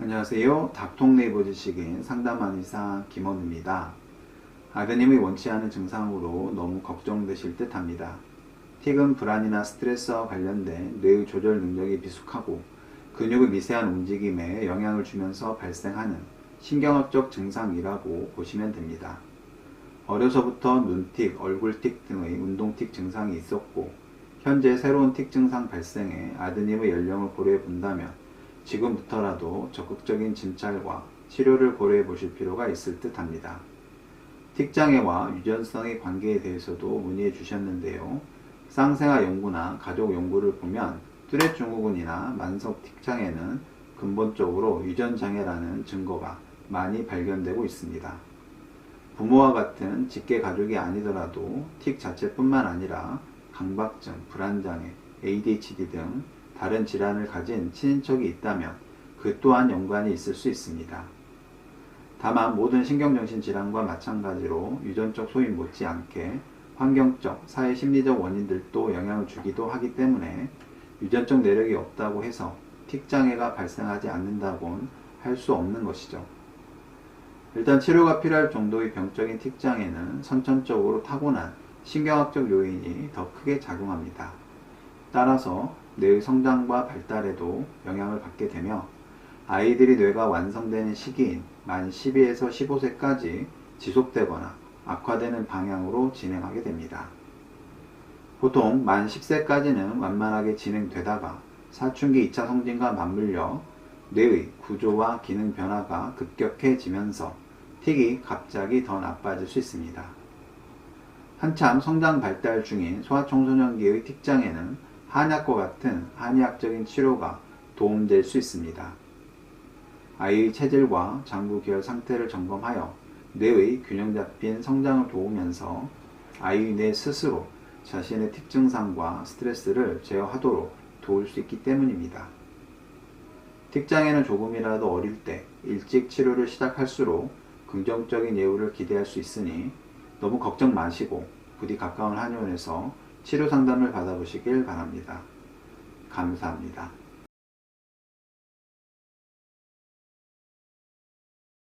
안녕하세요. 닥통네이버 지식인 상담한 의사 김원우입니다. 아드님이 원치 않은 증상으로 너무 걱정되실 듯 합니다. 틱은 불안이나 스트레스와 관련된 뇌의 조절 능력이 미숙하고 근육의 미세한 움직임에 영향을 주면서 발생하는 신경학적 증상이라고 보시면 됩니다. 어려서부터 눈틱, 얼굴틱 등의 운동틱 증상이 있었고 현재 새로운 틱 증상 발생에 아드님의 연령을 고려해 본다면 지금부터라도 적극적인 진찰과 치료를 고려해 보실 필요가 있을 듯 합니다. 틱장애와 유전성의 관계에 대해서도 문의해 주셨는데요. 쌍생아 연구나 가족 연구를 보면 뚜렛 증후군이나 만성 틱장애는 근본적으로 유전 장애라는 증거가 많이 발견되고 있습니다. 부모와 같은 직계 가족이 아니더라도 틱 자체뿐만 아니라 강박증, 불안장애, ADHD 등 다른 질환을 가진 친인척이 있다면 그 또한 연관이 있을 수 있습니다. 다만 모든 신경정신 질환과 마찬가지로 유전적 소인 못지않게 환경적, 사회 심리적 원인들도 영향을 주기도 하기 때문에 유전적 내력이 없다고 해서 틱장애가 발생하지 않는다고는 할수 없는 것이죠. 일단 치료가 필요할 정도의 병적인 틱장애는 선천적으로 타고난 신경학적 요인이 더 크게 작용합니다. 따라서 뇌의 성장과 발달에도 영향을 받게 되며 아이들이 뇌가 완성되는 시기인 만 12에서 15세까지 지속되거나 악화되는 방향으로 진행하게 됩니다. 보통 만 10세까지는 완만하게 진행되다가 사춘기 2차 성징과 맞물려 뇌의 구조와 기능 변화가 급격해지면서 틱이 갑자기 더 나빠질 수 있습니다. 한참 성장 발달 중인 소아청소년기의 틱장애는 한약과 같은 한의학적인 치료가 도움될 수 있습니다. 아이의 체질과 장부 기혈 상태를 점검하여 뇌의 균형 잡힌 성장을 도우면서 아이의 뇌 스스로 자신의 틱증상과 스트레스를 제어하도록 도울 수 있기 때문입니다. 틱장애는 조금이라도 어릴 때 일찍 치료를 시작할수록 긍정적인 예후를 기대할 수 있으니 너무 걱정 마시고 부디 가까운 한의원에서 치료 상담을 받아보시길 바랍니다. 감사합니다.